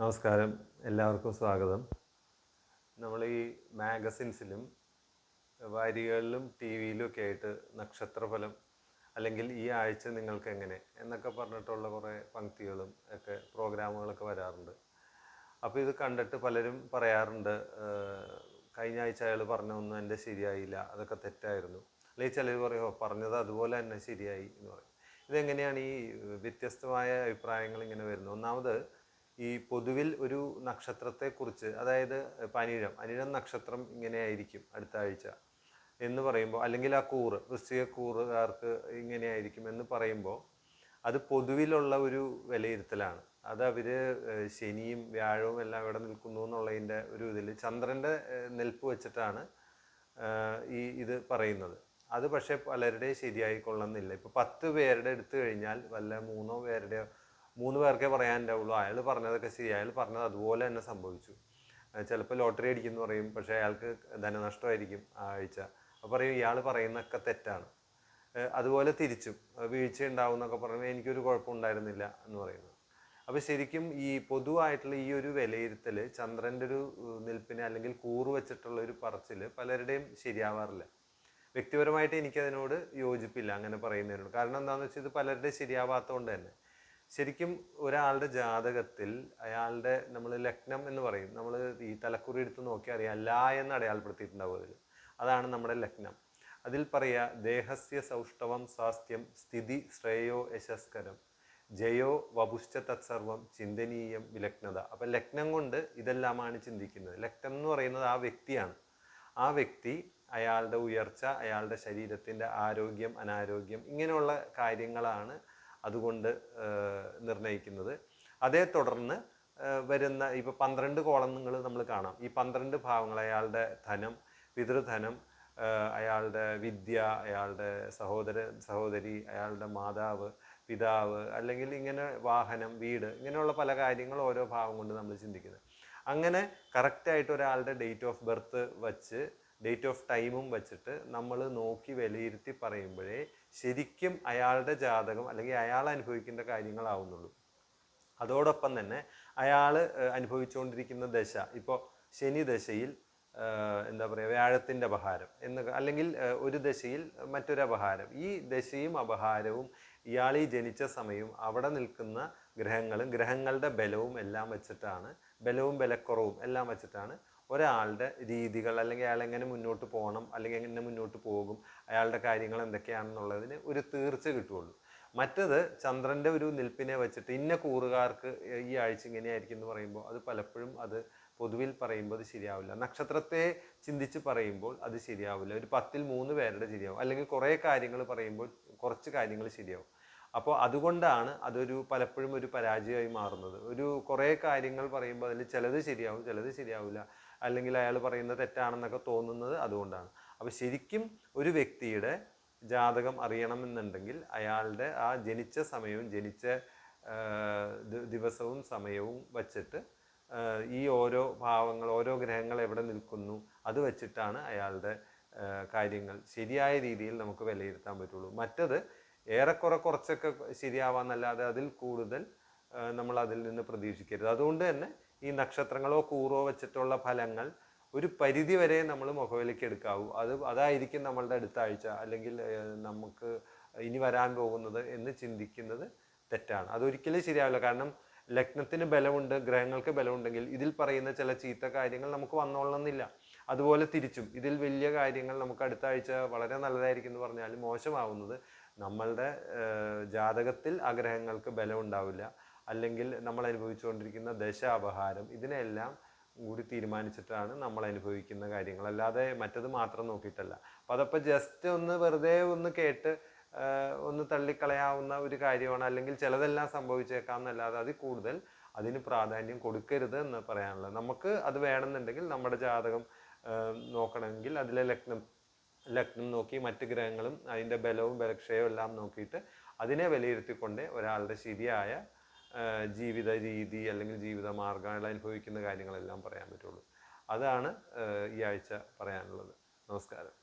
നമസ്കാരം. എല്ലാവർക്കും സ്വാഗതം. നമ്മൾ ഈ മാഗസിൻസിലും വാരികകളിലും ടി വിയിലും ഒക്കെ ആയിട്ട് നക്ഷത്രഫലം അല്ലെങ്കിൽ ഈ ആഴ്ച നിങ്ങൾക്ക് എങ്ങനെ എന്നൊക്കെ പറഞ്ഞിട്ടുള്ള കുറേ പങ്ക്തികളും ഒക്കെ പ്രോഗ്രാമുകളൊക്കെ വരാറുണ്ട്. അപ്പോൾ ഇത് കണ്ടിട്ട് പലരും പറയാറുണ്ട് "ഏഹ്, കഴിഞ്ഞ ആഴ്ച അയാൾ പറഞ്ഞൊന്നും എന്റെ ശരിയായില്ല അതൊക്കെ തെറ്റായിരുന്നു. അല്ലെങ്കിൽ ചിലർ പറയുമോ "ഓ, പറഞ്ഞത് അതുപോലെ തന്നെ ശരിയായി എന്ന് പറയും. ഇതെങ്ങനെയാണ് ഈ വ്യത്യസ്തമായ അഭിപ്രായങ്ങൾ ഇങ്ങനെ വരുന്നത്? ഒന്നാമത് ഈ പൊതുവിൽ ഒരു നക്ഷത്രത്തെ കുറിച്ച് അതായത് പനിരം അനിഴം നക്ഷത്രം ഇങ്ങനെയായിരിക്കും അടുത്ത ആഴ്ച എന്ന് പറയുമ്പോൾ അല്ലെങ്കിൽ ആ കൂറ് വൃശ്ചിക കൂറുകാർക്ക് ഇങ്ങനെയായിരിക്കും എന്ന് പറയുമ്പോൾ അത് പൊതുവിലുള്ള ഒരു വിലയിരുത്തലാണ്. അത് അവർ ശനിയും വ്യാഴവും എല്ലാം ഇവിടെ നിൽക്കുന്നു എന്നുള്ളതിന്റെ ഒരു ഇതിൽ ചന്ദ്രന്റെ നിൽപ്പ് വെച്ചിട്ടാണ് ഈ ഇത് പറയുന്നത്. അത് പക്ഷേ പലരുടെയും ശരിയായിക്കൊള്ളുന്നില്ല. ഇപ്പോൾ പത്ത് പേരുടെ എടുത്തു കഴിഞ്ഞാൽ വല്ല മൂന്നോ പേരുടെയോ മൂന്ന് പേർക്കേ പറയാനുണ്ടാവുള്ളൂ. അയാൾ പറഞ്ഞതൊക്കെ ശരി. അയാൾ പറഞ്ഞത് അതുപോലെ തന്നെ സംഭവിച്ചു. ചിലപ്പോൾ ലോട്ടറി അടിക്കുമെന്ന് പറയും. പക്ഷേ അയാൾക്ക് ധനനഷ്ടമായിരിക്കും ആ ആഴ്ച. അപ്പോൾ പറയും ഇയാൾ പറയുന്നതൊക്കെ തെറ്റാണ്. അതുപോലെ തിരിച്ചും. വീഴ്ച ഉണ്ടാവും എന്നൊക്കെ പറയുമ്പോൾ എനിക്കൊരു കുഴപ്പം ഉണ്ടായിരുന്നില്ല എന്ന് പറയുന്നു അപ്പോൾ ശരിക്കും ഈ പൊതുവായിട്ടുള്ള ഈ ഒരു വിലയിരുത്തൽ ചന്ദ്രന്റെ ഒരു നിൽപ്പിനെ അല്ലെങ്കിൽ കൂറ് വെച്ചിട്ടുള്ള ഒരു പറച്ചിൽ പലരുടെയും ശരിയാവാറില്ല. വ്യക്തിപരമായിട്ട് എനിക്കതിനോട് യോജിപ്പില്ല അങ്ങനെ പറയുന്നതിനോട്. കാരണം എന്താണെന്ന് വെച്ചാൽ ഇത് പലരുടെയും ശരിയാവാത്തതുകൊണ്ട് തന്നെ. ശരിക്കും ഒരാളുടെ ജാതകത്തിൽ അയാളുടെ നമ്മൾ ലഗ്നം എന്ന് പറയും. നമ്മൾ ഈ തലക്കുറി എടുത്ത് നോക്കി അറിയാം ല എന്ന് അടയാളപ്പെടുത്തിയിട്ടുണ്ടാവും അതിൽ അതാണ് നമ്മുടെ ലഗ്നം. അതിൽ പറയുക ദേഹസ്യ സൗഷ്ടവം സ്വാസ്ഥ്യം സ്ഥിതി ശ്രേയോ യശസ്കരം. ജയോ വപുശ്ച തത്സർവം ചിന്തനീയം വിലഗ്നത. അപ്പം ലഗ്നം കൊണ്ട് ഇതെല്ലാമാണ് ചിന്തിക്കുന്നത്. ലഗ്നം എന്ന് പറയുന്നത് ആ വ്യക്തിയാണ്. ആ വ്യക്തി അയാളുടെ ഉയർച്ച അയാളുടെ ശരീരത്തിന്റെ ആരോഗ്യം അനാരോഗ്യം ഇങ്ങനെയുള്ള കാര്യങ്ങളാണ് അതുകൊണ്ട് നിർണയിക്കുന്നത്. അതേ തുടർന്ന് വരുന്ന ഇപ്പോൾ പന്ത്രണ്ട് കോളങ്ങൾ നമ്മൾ കാണാം. ഈ പന്ത്രണ്ട് ഭാവങ്ങൾ അയാളുടെ ധനം പിതൃധനം അയാളുടെ വിദ്യ അയാളുടെ സഹോദര സഹോദരി അയാളുടെ മാതാവ് പിതാവ് അല്ലെങ്കിൽ ഇങ്ങനെ വാഹനം വീട് ഇങ്ങനെയുള്ള പല കാര്യങ്ങൾ ഓരോ ഭാവം കൊണ്ട് നമ്മൾ ചിന്തിക്കുന്നത്. അങ്ങനെ കറക്റ്റായിട്ട് ഒരാളുടെ ഡേറ്റ് ഓഫ് ബർത്ത് വച്ച് ഡേറ്റ് ഓഫ് ടൈമും വെച്ചിട്ട് നമ്മൾ നോക്കി വിലയിരുത്തി പറയുമ്പോഴേ ശരിക്കും അയാളുടെ ജാതകം അല്ലെങ്കിൽ അയാൾ അനുഭവിക്കേണ്ട കാര്യങ്ങളാവുന്നുള്ളൂ. അതോടൊപ്പം തന്നെ അയാൾ അനുഭവിച്ചുകൊണ്ടിരിക്കുന്ന ദശ ഇപ്പോൾ ശനി ദശയിൽ എന്താ പറയുക വ്യാഴത്തിന്റെ അപഹാരം എന്ന് അല്ലെങ്കിൽ ഒരു ദശയിൽ മറ്റൊരു അപഹാരം. ഈ ദശയും അപഹാരവും ഇയാൾ ഈ ജനിച്ച സമയവും അവിടെ നിൽക്കുന്ന ഗ്രഹങ്ങളും ഗ്രഹങ്ങളുടെ ബലവും എല്ലാം വെച്ചിട്ടാണ് ബലവും ബലക്കുറവും എല്ലാം വെച്ചിട്ടാണ് ഒരാളുടെ രീതികൾ അല്ലെങ്കിൽ അയാൾ എങ്ങനെ മുന്നോട്ട് പോകണം അല്ലെങ്കിൽ എങ്ങനെ മുന്നോട്ട് പോകും അയാളുടെ കാര്യങ്ങൾ എന്തൊക്കെയാണെന്നുള്ളതിന് ഒരു തീർച്ച കിട്ടുള്ളൂ മറ്റത് ചന്ദ്രന്റെ ഒരു നിൽപ്പിനെ വെച്ചിട്ട് ഇന്ന കൂറുകാർക്ക് ഈ ആഴ്ച ഇങ്ങനെയായിരിക്കും എന്ന് പറയുമ്പോൾ അത് പലപ്പോഴും അത് പൊതുവിൽ പറയുമ്പോൾ അത് ശരിയാവില്ല. നക്ഷത്രത്തെ ചിന്തിച്ച് പറയുമ്പോൾ അത് ശരിയാവില്ല. ഒരു പത്തിൽ മൂന്ന് പേരുടെ ശരിയാവും. അല്ലെങ്കിൽ കുറേ കാര്യങ്ങൾ പറയുമ്പോൾ കുറച്ച് കാര്യങ്ങൾ ശരിയാവും. അപ്പോൾ അതുകൊണ്ടാണ് അതൊരു പലപ്പോഴും ഒരു പരാജയമായി മാറുന്നത്. ഒരു കുറേ കാര്യങ്ങൾ പറയുമ്പോൾ അതിൽ ചിലത് ശരിയാവും ചിലത് ശരിയാവില്ല. അല്ലെങ്കിൽ അയാൾ പറയുന്നത് തെറ്റാണെന്നൊക്കെ തോന്നുന്നത് അതുകൊണ്ടാണ്. അപ്പോൾ ശരിക്കും ഒരു വ്യക്തിയുടെ ജാതകം അറിയണമെന്നുണ്ടെങ്കിൽ അയാളുടെ ആ ജനിച്ച സമയവും ജനിച്ച ദിവസവും സമയവും വച്ചിട്ട് ഈ ഓരോ ഭാവങ്ങൾ ഓരോ ഗ്രഹങ്ങൾ എവിടെ നിൽക്കുന്നു അത് വെച്ചിട്ടാണ് അയാളുടെ കാര്യങ്ങൾ ശരിയായ രീതിയിൽ നമുക്ക് വിലയിരുത്താൻ പറ്റുള്ളൂ. മറ്റത് ഏറെക്കുറെ കുറച്ചൊക്കെ ശരിയാവാന്നല്ലാതെ അതിൽ കൂടുതൽ നമ്മൾ അതിൽ നിന്ന് പ്രതീക്ഷിക്കരുത്. അതുകൊണ്ട് തന്നെ ഈ നക്ഷത്രങ്ങളോ കൂറോ വെച്ചിട്ടുള്ള ഫലങ്ങൾ ഒരു പരിധി വരെ നമ്മൾ മുഖവിലേക്ക് എടുക്കാവൂ. അത് അതായിരിക്കും നമ്മളുടെ അടുത്ത ആഴ്ച അല്ലെങ്കിൽ നമുക്ക് ഇനി വരാൻ പോകുന്നത് എന്ന് ചിന്തിക്കുന്നത് തെറ്റാണ്. അതൊരിക്കലും ശരിയാവില്ല. കാരണം ലഗ്നത്തിന് ബലമുണ്ട് ഗ്രഹങ്ങൾക്ക് ബലമുണ്ടെങ്കിൽ ഇതിൽ പറയുന്ന ചില ചീത്ത കാര്യങ്ങൾ നമുക്ക് വന്നോളണമെന്നില്ല. അതുപോലെ തിരിച്ചും. ഇതിൽ വലിയ കാര്യങ്ങൾ നമുക്ക് അടുത്ത ആഴ്ച വളരെ നല്ലതായിരിക്കും എന്ന് പറഞ്ഞാൽ മോശമാവുന്നത് നമ്മളുടെ ജാതകത്തിൽ ആഗ്രഹങ്ങൾക്ക് ബലം ഉണ്ടാവില്ല. അല്ലെങ്കിൽ നമ്മൾ അനുഭവിച്ചുകൊണ്ടിരിക്കുന്ന ദശ അപഹാരം ഇതിനെല്ലാം കൂടി തീരുമാനിച്ചിട്ടാണ് നമ്മൾ അനുഭവിക്കുന്ന കാര്യങ്ങൾ. അല്ലാതെ മറ്റത് മാത്രം നോക്കിയിട്ടല്ല. അപ്പം അതപ്പോൾ ജസ്റ്റ് ഒന്ന് വെറുതെ ഒന്ന് കേട്ട് ഒന്ന് തള്ളിക്കളയാവുന്ന ഒരു കാര്യമാണ്. അല്ലെങ്കിൽ ചിലതെല്ലാം സംഭവിച്ചേക്കാം എന്നല്ലാതെ അതിൽ കൂടുതൽ അതിന് പ്രാധാന്യം കൊടുക്കരുത് എന്ന് പറയാനുള്ളത്. നമുക്ക് അത് വേണമെന്നുണ്ടെങ്കിൽ നമ്മുടെ ജാതകം നോക്കണമെങ്കിൽ അതിലെ ലഗ്നം ലഗ്നം നോക്കി മറ്റ് ഗ്രഹങ്ങളും അതിന്റെ ബലവും ബലക്ഷയവും എല്ലാം നോക്കിയിട്ട് അതിനെ വിലയിരുത്തിക്കൊണ്ട് ഒരാളുടെ ശരിയായ ജീവിത രീതി അല്ലെങ്കിൽ ജീവിത മാർഗങ്ങൾ അനുഭവിക്കുന്ന കാര്യങ്ങളെല്ലാം പറയാൻ പറ്റുള്ളൂ. അതാണ് ഈ ആഴ്ച പറയാനുള്ളത്. നമസ്കാരം.